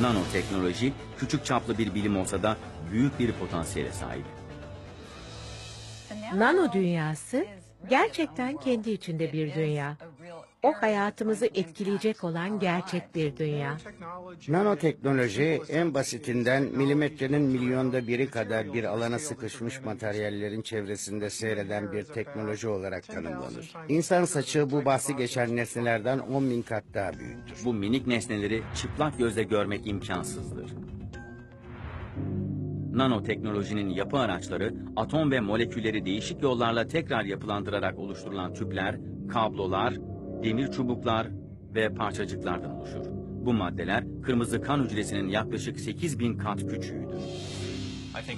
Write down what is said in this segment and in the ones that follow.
Nanoteknoloji küçük çaplı bir bilim olsa da büyük bir potansiyele sahip. Nano dünyası gerçekten kendi içinde bir dünya. O hayatımızı etkileyecek olan gerçek bir dünya. Nanoteknoloji en basitinden milimetrenin milyonda biri kadar bir alana sıkışmış materyallerin çevresinde seyreden bir teknoloji olarak tanımlanır. İnsan saçı bu bahsi geçen nesnelerden 10 bin kat daha büyüktür. Bu minik nesneleri çıplak gözle görmek imkansızdır. Nanoteknolojinin yapı araçları atom ve molekülleri değişik yollarla tekrar yapılandırarak oluşturulan tüpler, kablolar, demir çubuklar ve parçacıklardan oluşur. Bu maddeler kırmızı kan hücresinin yaklaşık 8000 kat küçüğüdür.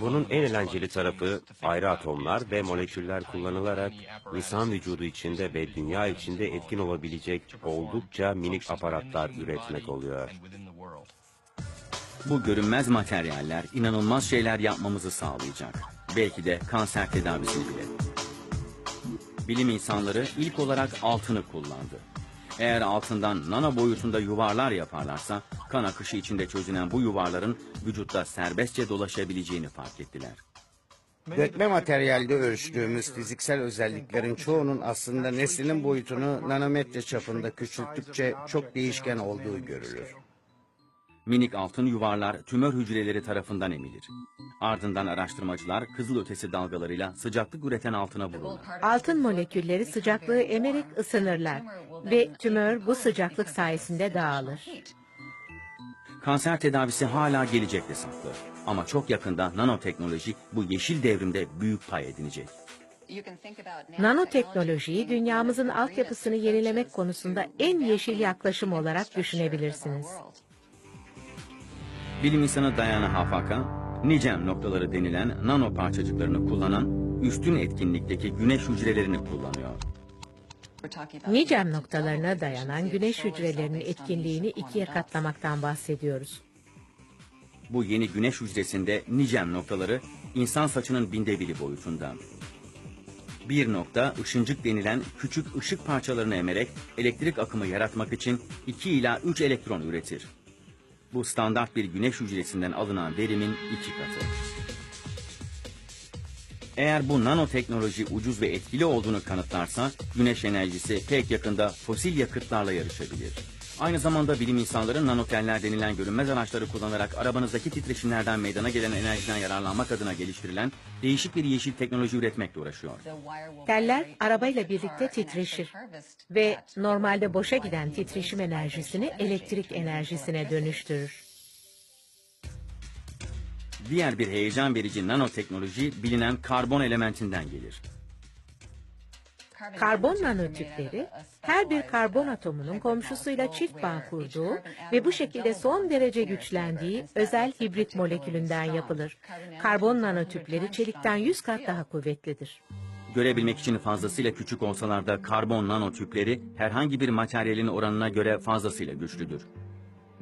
Bunun en eğlenceli tarafı ayrı atomlar ve moleküller kullanılarak insan vücudu içinde ve dünya içinde etkin olabilecek oldukça minik aparatlar üretmek oluyor. Bu görünmez materyaller inanılmaz şeyler yapmamızı sağlayacak. Belki de kanser tedavisini bile. Bilim insanları ilk olarak altını kullandı. Eğer altından nano boyutunda yuvarlar yaparlarsa kan akışı içinde çözünen bu yuvarların vücutta serbestçe dolaşabileceğini fark ettiler. Dökme materyalde ölçtüğümüz fiziksel özelliklerin çoğunun aslında nesnenin boyutunu nanometre çapında küçülttükçe çok değişken olduğu görülür. Minik altın yuvarlar tümör hücreleri tarafından emilir. Ardından araştırmacılar kızılötesi dalgalarıyla sıcaklık üreten altına vururlar. Altın molekülleri sıcaklığı emerek ısınırlar ve tümör bu sıcaklık sayesinde dağılır. Kanser tedavisi hala gelecekte saklı. Ama çok yakında nanoteknoloji bu yeşil devrimde büyük pay edinecek. Nanoteknolojiyi dünyamızın altyapısını yenilemek konusunda en yeşil yaklaşım olarak düşünebilirsiniz. Bilim insanı Diana Hafaka, nicem noktaları denilen nano parçacıklarını kullanan üstün etkinlikteki güneş hücrelerini kullanıyor. Nicem noktalarına dayanan güneş hücrelerinin etkinliğini ikiye katlamaktan bahsediyoruz. Bu yeni güneş hücresinde nicem noktaları insan saçının binde biri boyutunda. Bir nokta ışıncık denilen küçük ışık parçalarını emerek elektrik akımı yaratmak için 2 ila 3 elektron üretir. Bu standart bir güneş hücresinden alınan verimin iki katı. Eğer bu nanoteknoloji ucuz ve etkili olduğunu kanıtlarsa güneş enerjisi pek yakında fosil yakıtlarla yarışabilir. Aynı zamanda bilim insanları nanoteller denilen görünmez araçları kullanarak arabanızdaki titreşimlerden meydana gelen enerjiden yararlanmak adına geliştirilen değişik bir yeşil teknoloji üretmekle uğraşıyor. Teller arabayla birlikte titreşir ve normalde boşa giden titreşim enerjisini elektrik enerjisine dönüştürür. Diğer bir heyecan verici nanoteknoloji bilinen karbon elementinden gelir. Karbon nanotüpleri her bir karbon atomunun komşusuyla çift bağ kurduğu ve bu şekilde son derece güçlendiği özel hibrit molekülünden yapılır. Karbon nanotüpleri çelikten 100 kat daha kuvvetlidir. Görebilmek için fazlasıyla küçük olsalar da karbon nanotüpleri herhangi bir materyalin oranına göre fazlasıyla güçlüdür.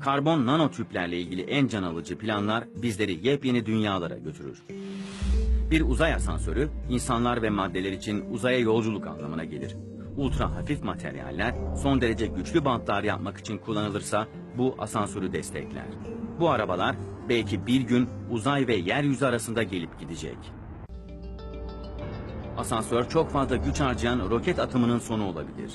Karbon nanotüplerle ilgili en can alıcı planlar bizleri yepyeni dünyalara götürür. Bir uzay asansörü insanlar ve maddeler için uzaya yolculuk anlamına gelir. Ultra hafif materyaller son derece güçlü bantlar yapmak için kullanılırsa bu asansörü destekler. Bu arabalar belki bir gün uzay ve yeryüzü arasında gelip gidecek. Asansör çok fazla güç harcayan roket atımının sonu olabilir.